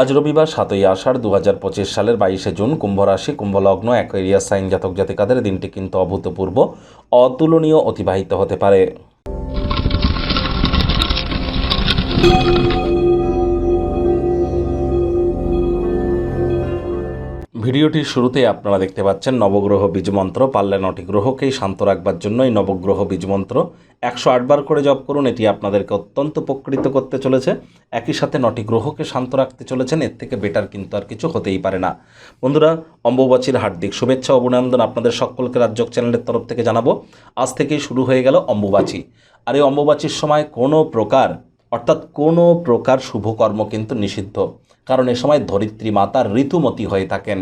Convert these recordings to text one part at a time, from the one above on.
আজ রবিবার সাতই আষাঢ় দু হাজার পঁচিশ সালের বাইশে জুন কুম্ভ রাশি কুম্ভলগ্ন অ্যাকোয়ারিয়াস সাইন জাতক জাতিকাদের দিনটি কিন্তু অভূতপূর্ব, অতুলনীয় অতিবাহিত হতে পারে। ভিডিওটির শুরুতেই আপনারা দেখতে পাচ্ছেন নবগ্রহ বীজমন্ত্র। পারলে নটি গ্রহকেই শান্ত রাখবার জন্য এই নবগ্রহ বীজমন্ত্র। একশো আটবার করে জপ করুন, এটি আপনাদেরকে অত্যন্ত উপকৃত করতে চলেছে। একই সাথে নটি গ্রহকে শান্ত রাখতে চলেছেন, এর থেকে বেটার কিন্তু আর কিছু হতেই পারে না। বন্ধুরা, অম্বুবাচীর হার্দিক শুভেচ্ছা অভিনন্দন আপনাদের সকলকে রাজ্যক চ্যানেলের তরফ থেকে জানাব। আজ থেকেই শুরু হয়ে গেল অম্বুবাচী। আর এই অম্বুবাচীর সময় কোনো প্রকার, অর্থাৎ কোনো প্রকার শুভকর্ম কিন্তু নিষিদ্ধ। কারণ এ সময় ধরিত্রী মাতার ঋতুমতি হয়ে থাকেন।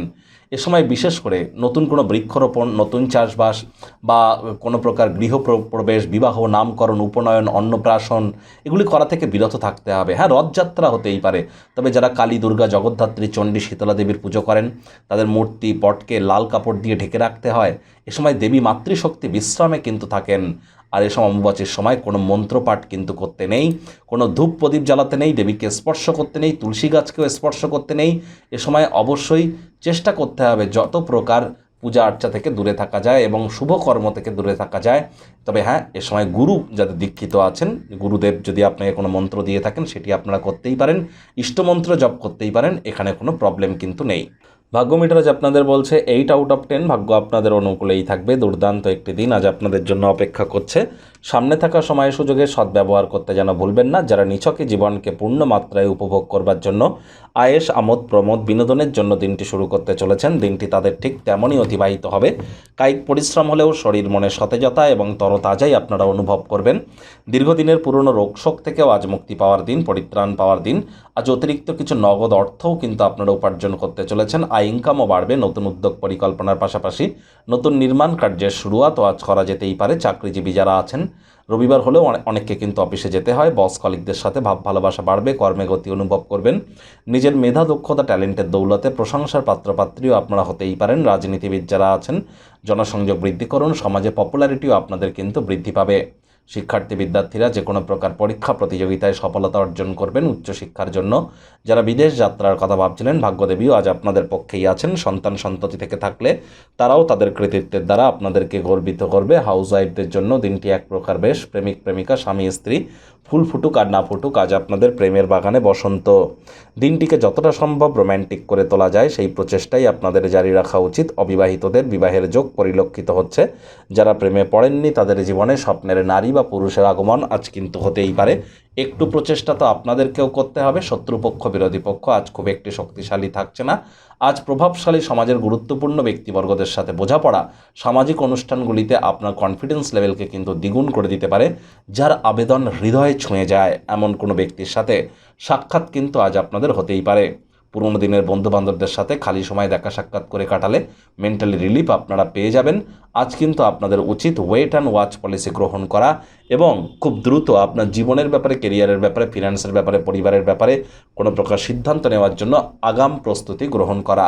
এ সময় বিশেষ করে নতুন কোনো বৃক্ষরোপণ, নতুন চাষবাস বা কোনো প্রকার গৃহ প্র- প্রবেশ বিবাহ, নামকরণ, উপনয়ন, অন্নপ্রাশন, এগুলি করা থেকে বিরত থাকতে হবে। হ্যাঁ রথযাত্রা হতেই পারে। তবে যারা কালী, দুর্গা, জগদ্ধাত্রী, চণ্ডী শীতলা দেবীর পুজো করেন, তাদের মূর্তি, পটকে লাল কাপড় দিয়ে ঢেকে রাখতে হয়। এ সময় দেবী মাতৃশক্তি বিশ্রামে কিন্তু থাকেন। আর এ সময় অম্বুবাচীর সময় কোনো মন্ত্রপাঠ কিন্তু করতে নেই, কোনো ধূপ প্রদীপ জ্বালাতে নেই, দেবীকে স্পর্শ করতে নেই, তুলসী গাছকেও স্পর্শ করতে নেই। এ সময় অবশ্যই চেষ্টা করতে হবে যত প্রকার পূজা আর্চা থেকে দূরে থাকা যায় এবং শুভ কর্ম থেকে দূরে থাকা যায়। তবে হ্যাঁ এ সময় গুরু যাদের দীক্ষিত আছেন, গুরুদেব যদি আপনাকে কোনো মন্ত্র দিয়ে থাকেন, সেটি আপনারা করতেই পারেন। ইষ্টমন্ত্র জপ করতেই পারেন, এখানে কোনো প্রবলেম কিন্তু নেই। ভাগ্য মিটার আজ আপনাদের বলছে এইট আউট অফ টেন ভাগ্য আপনাদের অনুকূলেই থাকবে। দুর্দান্ত একটি দিন আজ আপনাদের জন্য অপেক্ষা করছে। সামনে থাকা সময় সুযোগে সদ্ব্যবহার করতে যেন ভুলবেন না। যারা নিছকে জীবনকে পূর্ণ মাত্রায় উপভোগ করবার জন্য আয়েস আমোদ, প্রমোদ বিনোদনের জন্য দিনটি শুরু করতে চলেছেন, দিনটি তাদের ঠিক তেমনই অতিবাহিত হবে। কায়িক পরিশ্রম হলেও শরীর মনে সতেজতা এবং তরতাজাই আপনারা অনুভব করবেন। দীর্ঘদিনের পুরনো রোগশোক থেকেও আজ মুক্তি পাওয়ার দিন, পরিত্রাণ পাওয়ার দিন। আজ অতিরিক্ত কিছু নগদ অর্থও কিন্তু আপনারা উপার্জন করতে চলেছেন। আয় ইনকামও বাড়বে, নতুন উদ্যোগ পরিকল্পনার পাশাপাশি নতুন নির্মাণ কার্যের শুরুয়াতও আজ করা যেতেই পারে। চাকরিজীবী যারা আছেন, রবিবার হলেও অনে- অনেককে কিন্তু অফিসে যেতে হয়। বস কলিকদের সাথে ভাব ভালোবাসা বাড়বে, কর্মে গতি অনুভব করবেন। নিজের মেধা, দক্ষতা, ট্যালেন্টের দৌলতে প্রশংসার পাত্রপাত্রীও আপনারা হতেই পারেন। রাজনীতিবিদ যারা আছেন, জনসংযোগ বৃদ্ধি করুন, সমাজে পপুলারিটিও আপনাদের কিন্তু বৃদ্ধি পাবে। শিক্ষার্থী বিদ্যার্থীরা যে কোনো প্রকার পরীক্ষা প্রতিযোগিতায় সফলতা অর্জন করবেন উচ্চশিক্ষার জন্য। যারা বিদেশ যাত্রার কথা ভাবছিলেন, ভাগ্যদেবীও আজ আপনাদের পক্ষেই আছেন। সন্তান সন্ততি থেকে থাকলে তারাও তাদের কৃতিত্বের দ্বারা আপনাদেরকে গর্বিত করবে। হাউস ওয়াইফদের জন্য দিনটি এক প্রকার বেশ প্রেমিক প্রেমিকা, স্বামী, স্ত্রী ফুল ফুটুক আর না ফুটুক, আজ আপনাদের প্রেমের বাগানে বসন্ত। দিনটিকে যতটা সম্ভব রোম্যান্টিক করে তোলা যায়, সেই প্রচেষ্টাই আপনাদের জারি রাখা উচিত। অবিবাহিতদের বিবাহের যোগ পরিলক্ষিত হচ্ছে। যারা প্রেমে পড়েননি, তাদের জীবনে স্বপ্নের নারী বা পুরুষের আগমন আজ কিন্তু হতেই পারে। একটু প্রচেষ্টা তো আপনাদেরকেও করতে হবে, শত্রুপক্ষ, বিরোধী পক্ষ আজ খুব একটি শক্তিশালী থাকছে না। আজ প্রভাবশালী সমাজের গুরুত্বপূর্ণ ব্যক্তিবর্গদের সাথে বোঝাপড়া সামাজিক অনুষ্ঠানগুলিতে আপনার কনফিডেন্স লেভেলকে কিন্তু দ্বিগুণ করে দিতে পারে, যার আবেদন হৃদয়ে ছুঁয়ে যায় এমন কোনো ব্যক্তির সাথে সাক্ষাৎ কিন্তু আজ আপনাদের হতেই পারে। পুরোনো দিনের বন্ধু বান্ধবদের সাথে খালি সময় দেখা সাক্ষাৎ করে কাটালে মেন্টালি রিলিফ আপনারা পেয়ে যাবেন। আজ কিন্তু আপনাদের উচিত ওয়েট অ্যান্ড ওয়াচ পলিসি গ্রহণ করা এবং খুব দ্রুত আপনার জীবনের ব্যাপারে কেরিয়ারের ব্যাপারে ফিনান্সের ব্যাপারে, পরিবারের ব্যাপারে কোনো প্রকার সিদ্ধান্ত নেওয়ার জন্য আগাম প্রস্তুতি গ্রহণ করা।